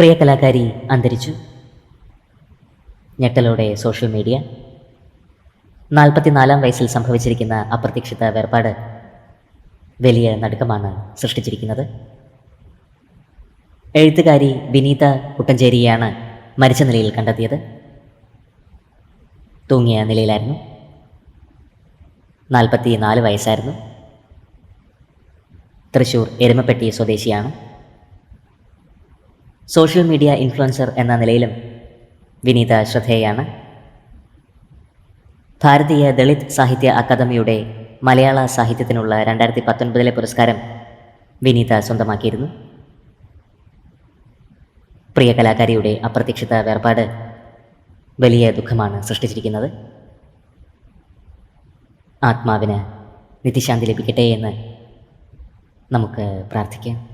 പ്രിയ കലാകാരി അന്തരിച്ചു. ഞെട്ടലോടെ സോഷ്യൽ മീഡിയ നാൽപ്പത്തിനാലാം വയസ്സിൽ സംഭവിച്ചിരിക്കുന്ന അപ്രതീക്ഷിത വേർപാട് വലിയ നടുക്കമാണ് സൃഷ്ടിച്ചിരിക്കുന്നത്. എഴുത്തുകാരി വിനീത കുട്ടഞ്ചേരിയെയാണ് മരിച്ച നിലയിൽ കണ്ടെത്തിയത്. തൂങ്ങിയ നിലയിലായിരുന്നു. നാൽപ്പത്തി നാല് വയസ്സായിരുന്നു. തൃശൂർ എരുമപ്പെട്ടി സ്വദേശിയാണ്. സോഷ്യൽ മീഡിയ ഇൻഫ്ലുവൻസർ എന്ന നിലയിലും വിനീത ശ്രദ്ധേയാണ്. ഭാരതീയ ദളിത് സാഹിത്യ അക്കാദമിയുടെ മലയാള സാഹിത്യത്തിനുള്ള രണ്ടായിരത്തി പത്തൊൻപതിലെ പുരസ്കാരം വിനീത സ്വന്തമാക്കിയിരുന്നു. പ്രിയ കലാകാരിയുടെ അപ്രതീക്ഷിത വേർപാട് വലിയ ദുഃഖമാണ് സൃഷ്ടിച്ചിരിക്കുന്നത്. ആത്മാവിന് നിത്യശാന്തി ലഭിക്കട്ടെ എന്ന് നമുക്ക് പ്രാർത്ഥിക്കാം.